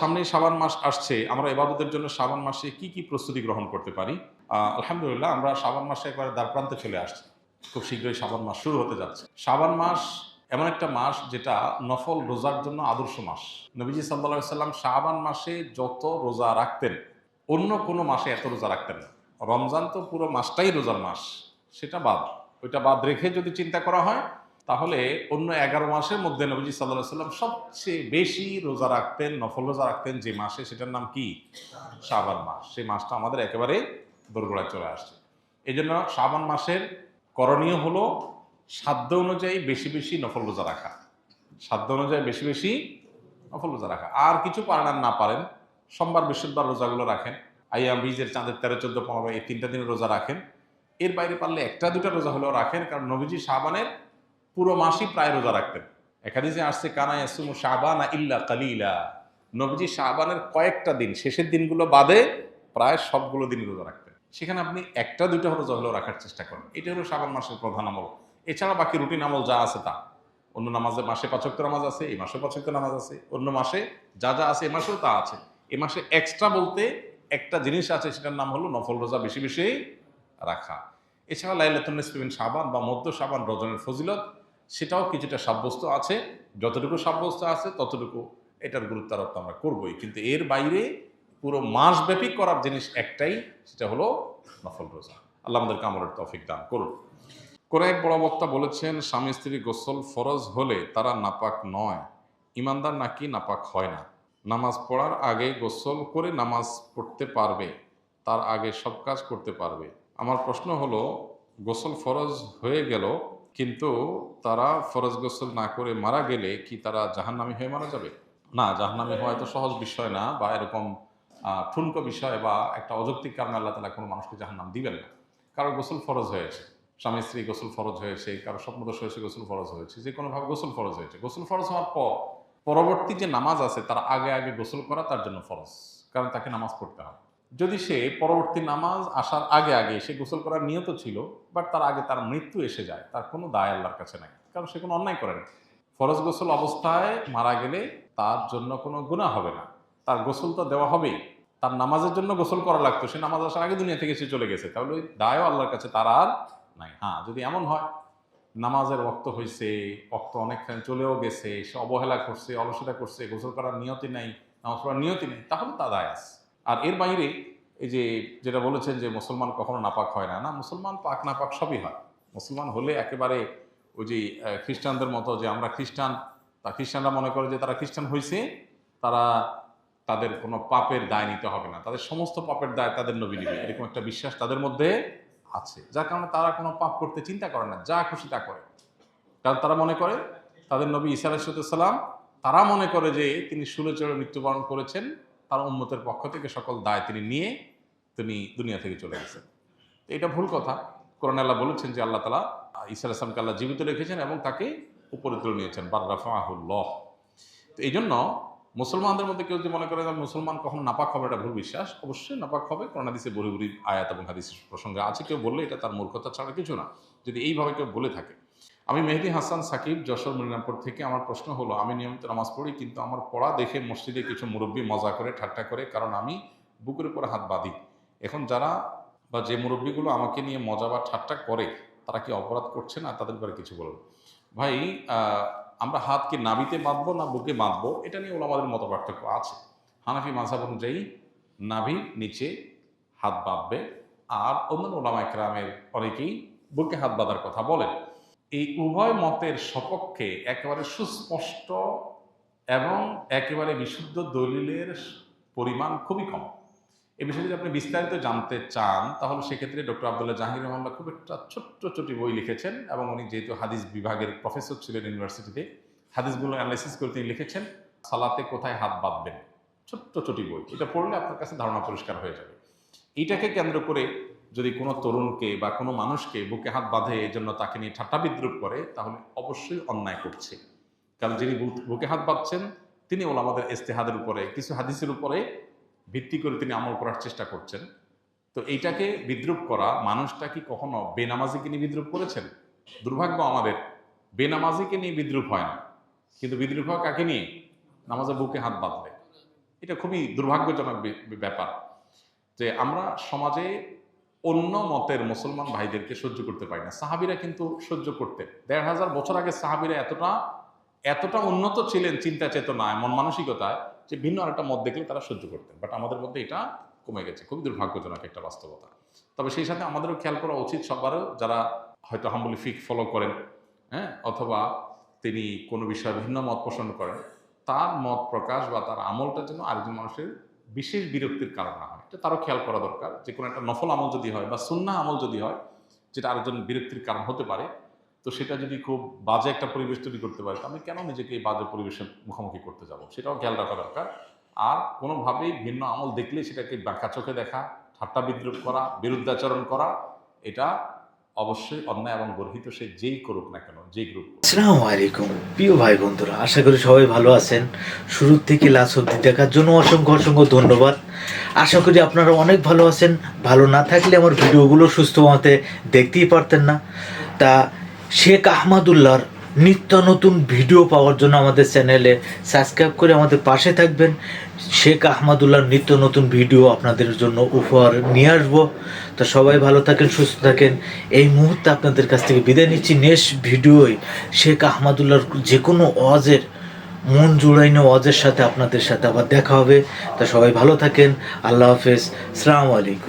সামনে শ্রাবণ মাস আসছে, আমরা এবাদতের জন্য শ্রাবণ মাসে কি কি প্রস্তুতি গ্রহণ করতে পারি? আলহামদুলিল্লাহ, আমরা শ্রাবণ মাসে একবারে দ্বারপ্রান্তে চলে আসছি। খুব শীঘ্রই শ্রাবণ মাস শুরু হতে যাচ্ছে। শ্রাবণ মাস এমন একটা মাস যেটা নফল রোজার জন্য আদর্শ মাস। নবীজি সাল্লা সাল্লাম শ্রাবণ মাসে যত রোজা রাখতেন, অন্য কোনো মাসে এত রোজা রাখতেন না। রমজান তো পুরো মাসটাই রোজার মাস, সেটা বাদ। ওইটা বাদ রেখে যদি চিন্তা করা হয় তাহলে অন্য এগারো মাসের মধ্যে নবীজি সাল্লাহ সাল্লাম সবচেয়ে বেশি রোজা রাখতেন, নফল রোজা রাখতেন যে মাসে, সেটার নাম কি? শ্রাবণ মাস। সেই মাসটা আমাদের একেবারে দোরগোড়ায় চলে আসছে। এই জন্য শ্রাবণ মাসের করণীয় হলো সাধ্য অনুযায়ী বেশি বেশি নফল রোজা রাখা। সাধ্য অনুযায়ী বেশি বেশি নফল রোজা রাখা। আর কিছু পারেন আর না পারেন, সোমবার, বৃহস্পতিবার রোজাগুলো রাখেন। আইয়াম বীজের চাঁদের তেরো, চোদ্দ, পনেরো, এই তিনটা দিন রোজা রাখেন। এর বাইরে পারলে একটা, দুটা রোজা হলেও রাখেন। কারণ নবীজি শাবানের পুরো মাসই প্রায় রোজা রাখতেন। এখানে যে আসছে, কানা ইয়াসুমু শাবানা ইল্লা কালিলা। নবীজি শাবানের কয়েকটা দিন, শেষের দিনগুলো বাদে প্রায় সবগুলো দিন রোজা রাখতেন। সেখানে আপনি একটা দুটো রোজা হলেও রাখার চেষ্টা করেন। এটা হলো শাবান মাসের প্রধান আমল। এছাড়া বাকি রুটিন আমল যা আছে তা। অন্য নামাজে, মাসে পাচক্য নামাজ আছে, এই মাসে পাচক্য নামাজ আছে। অন্য মাসে যা যা আছে এ মাসেও তা আছে। এ মাসে এক্সট্রা বলতে একটা জিনিস আছে, সেটার নাম হলো নফল রোজা বেশি বেশি রাখা। এছাড়া লাইলাতুন নিসফিন সাবান বা মধ্য সাবান রজনের ফজিলত সেটাও কিছুটা সাব্যস্ত আছে। যতটুকু সাব্যস্ত আছে, ততটুকু এটার গুরুত্ব আরোপ আমরা করবই। কিন্তু এর বাইরে পুরো মাসব্যাপী করার জিনিস একটাই, সেটা হলো নফল রোজা। আল্লাহ আমাদের কামড়ের তৌফিক দান করুন। কোন এক বড় বক্তা বলেছেন, স্বামী স্ত্রী গোসল ফরজ হলে তারা নাপাক নয়, ইমানদার নাকি নাপাক হয় না। নামাজ পড়ার আগে গোসল করে নামাজ পড়তে পারবে, তার আগে সব কাজ করতে পারবে। আমার প্রশ্ন হলো, গোসল ফরজ হয়ে গেল কিন্তু তারা ফরজ গোসল না করে মারা গেলে কি তারা জাহান্নামী হয়ে মারা যাবে? না, জাহান্নামী হওয়া তো সহজ বিষয় না বা এরকম ঠুনকো বিষয় বা একটা অযৌক্তিক কারণে আল্লাহ তালা কোনো মানুষকে জাহান্নাম দিবেন না। কারও গোসল ফরজ হয়েছে স্বামী স্ত্রী গোসল ফরজ হয়েছে কারও স্বপ্নদোষ হয়েছে গোসল ফরজ হয়েছে যে কোনোভাবে গোসল ফরজ হয়েছে গোসল ফরজ হওয়ার পর পরবর্তী যে নামাজ আছে, তার আগে আগে গোসল করা তার জন্য ফরজ, কারণ তাকে নামাজ পড়তে হবে। যদি সে পরবর্তী নামাজ আসার আগে আগে সে গোসল করার নিয়ত ছিল বাট তার আগে তার মৃত্যু এসে যায়, তার কোনো দায় আল্লাহর কাছে নাই, কারণ সে কোনো অন্যায় করেনি ফরজ গোসল অবস্থায় মারা গেলে তার জন্য কোনো গুণা হবে না। তার গোসল তো দেওয়া হবেই। তার নামাজের জন্য গোসল করা লাগতো, সে নামাজ আসার আগে দুনিয়া থেকে সে চলে গেছে, তাহলে ওই দায়ও আল্লাহর কাছে তার আর নাই। হ্যাঁ যদি এমন হয়, নামাজের রক্ত হয়েছে রক্ত অনেকখানি চলেও গেছে, সে অবহেলা করছে, অলসতা করছে, গোসল করার নিয়তি নাই, নামাজ পড়ার নিয়তি নেই, তাহলে তা দায় আছে। আর এর বাইরে এই যে যেটা বলেছেন যে মুসলমান কখনো নাপাক হয় না না, মুসলমান পাক নাপাক সবই হয়। মুসলমান হলে একেবারে ওই যে খ্রিস্টানদের মতো যে আমরা খ্রিস্টান, তা খ্রিস্টানরা মনে করে যে তারা খ্রিস্টান হয়েছে তারা তাদের কোনো পাপের দায় নিতে হবে না। তাদের সমস্ত পাপের দায় তাদের নবী নিবে, এরকম একটা বিশ্বাস তাদের মধ্যে আছে। যার কারণে তারা কোনো পাপ করতে চিন্তা করে না, যা খুশি তা করে। কারণ তারা মনে করে, তাদের নবী ঈসা আলাইসালাম তারা মনে করে যে তিনি সুলে চড়ে মৃত্যুবরণ করেছেন তার উন্মতের পক্ষ থেকে সকল দায় তিনি নিয়ে তিনি দুনিয়া থেকে চলে গেছেন। তো এটা ভুল কথা। কোরআন আল্লাহ বলেছেন যে আল্লাহ তালা ঈসা আলাইসলামকে আল্লাহ জীবিত রেখেছেন এবং তাকে উপরে তুলে নিয়েছেন। বার্রাফাহুল্লাহ তো এই জন্য মুসলমানদের মধ্যে কেউ যদি মনে করে যে মুসলমান কখনো নাপাক হবে, এটা ভুল বিশ্বাস। অবশ্যই নাপাক হবে। কোরআন, হাদিসে বড়ি বড়ি আয়াত এবং হাদিস প্রসঙ্গে আছে। কেউ বললে এটা তার মূর্খতা ছাড়া কিছু না। যদি এইভাবে কেউ বলে থাকে আমি মেহেদি হাসান সাকিব যশোর মরিনাপুর থেকে। আমার প্রশ্ন হলো, আমি নিয়মিত নামাজ পড়ি, কিন্তু আমার পড়া দেখে মসজিদে কিছু মুরব্বী মজা করে, ঠাট্টা করে, কারণ আমি বুকের উপরে হাত বাঁধি। এখন যারা বা যে মুরব্বীগুলো আমাকে নিয়ে মজা বা ঠাট্টা করে, তারা কি অপরাধ করছে না? তাদের ব্যাপারে কিছু বলুন। ভাই আমরা হাতকে নাবিতে বাঁধবো না বুকে বাঁধবো? এটা নিয়ে ওলামাদের মত পার্থক্য আছে। হানাফি মাঝাব অনুযায়ী নাভি নিচে হাত বাঁধবে, আর অন্যান্য ওলামা একরামের অনেকেই বুকে হাত বাঁধার কথা বলেন। এই উভয় মতের সপক্ষে একেবারে সুস্পষ্ট এবং একেবারে বিশুদ্ধ দলিলের পরিমাণ খুবই কম। এ বিষয়ে যদি আপনি বিস্তারিত জানতে চান, তাহলে সেক্ষেত্রে ডক্টর আবদুল্লাহ জাহির রহমাল্লাহ খুব একটা ছোট্ট ছোটি বই লিখেছেন এবং উনি যেহেতু হাদিস বিভাগের প্রফেসর ছিলেন ইউনিভার্সিটিতে, হাদিসগুলো অ্যানালাইসিস করে তিনি লিখেছেন, সালাতে কোথায় হাত বাঁধবেন? ছোট্ট ছোটি বই। এটা পড়লে আপনার কাছে ধারণা পরিষ্কার হয়ে যাবে। এইটাকে কেন্দ্র করে যদি কোনো তরুণকে বা কোনো মানুষকে বুকে হাত বাঁধে এই জন্য তাকে নিয়ে ঠাট্টা বিদ্রুপ করে, তাহলে অবশ্যই অন্যায় করছে। কারণ যিনি বুকে হাত বাঁধছেন, তিনি ওলা আমাদের ইস্তেহাদের উপরে, কিছু হাদিসের উপরে ভিত্তি করে তিনি আমল করার চেষ্টা করছেন। তো এইটাকে বিদ্রুপ করা, মানুষটা কি কখনো বেনামাজিকে নিয়ে বিদ্রুপ করেছেন? দুর্ভাগ্য আমাদের বেনামাজিকে নিয়ে বিদ্রুপ হয় না। কিন্তু বিদ্রুপ হয় কাকে নিয়ে? নামাজে বুকে হাত বাঁধলে। এটা খুবই দুর্ভাগ্যজনক ব্যাপার যে আমরা সমাজে অন্য মতের মুসলমান ভাইদেরকে সহ্য করতে পারি না। সাহাবিরা কিন্তু সহ্য করতে দেড় হাজার বছর আগে সাহাবিরা এতটা এতটা উন্নত ছিলেন চিন্তা চেতনায়, মন মানসিকতায়, যে ভিন্ন আরেকটা মত দেখলে তারা সহ্য করতেন। বাট আমাদের মধ্যে এটা কমে গেছে। খুবই দুর্ভাগ্যজনক একটা বাস্তবতা। তবে সেই সাথে আমাদেরও খেয়াল করা উচিত সবারও যারা হয়তো হাম্বলি ফিক ফলো করেন হ্যাঁ অথবা তিনি কোনো বিষয়ে ভিন্ন মত পোষণ করেন, তার মত প্রকাশ বা তার আমলটা যেন আরেকজন মানুষের বিশেষ বিরক্তির কারণ না হয়। এটা তারও খেয়াল করা দরকার যে কোনো একটা নফল আমল যদি হয় বা সুন্না আমল যদি হয়, যেটা আরেকজন বিরক্তির কারণ হতে পারে, তো সেটা যদি খুব বাজে একটা পরিবেশ তৈরি করতে পারে আমি কেন নিজেকে এই বাজে পরিবেশের মুখোমুখি করতে যাব? সেটাও খেয়াল রাখা দরকার। আর কোনোভাবেই ভিন্ন আমল দেখলে সেটাকে বাঁকা চোখে দেখা, ঠাট্টা বিদ্রুপ করা, বিরুদ্ধাচরণ করা, এটা অবশ্যই অন্যায় এবং গর্হিত সে যেই করুক না কেন, যেই গ্রুপ আসসালামু আলাইকুম। প্রিয় ভাই বন্ধুরা, আশা করি সবাই ভালো আছেন। শুরুর থেকে লাস্ট অব্দি দেখার জন্য অসংখ্য অসংখ্য ধন্যবাদ। আশা করি আপনারা অনেক ভালো আছেন। ভালো না থাকলে আমার ভিডিওগুলো সুস্থ মতে দেখতেই পারতেন না। তা শেখ আহমদুল্লাহর নিত্য নতুন ভিডিও পাওয়ার জন্য আমাদের চ্যানেলে সাবস্ক্রাইব করে আমাদের পাশে থাকবেন। শেখ আহমদুল্লাহর নিত্য নতুন ভিডিও আপনাদের জন্য উপহার নিয়ে আসব। তো সবাই ভালো থাকেন, সুস্থ থাকেন। এই মুহূর্তে আপনাদের কাছ থেকে বিদায় নিচ্ছি। নেক্সট ভিডিওয় শেখ আহমদুল্লাহর যে কোনো অজের মন জুড়াইনো অজের সাথে আপনাদের সাথে আবার দেখা হবে। তা সবাই ভালো থাকেন। আল্লাহ হাফেজ। সালামু আলাইকুম।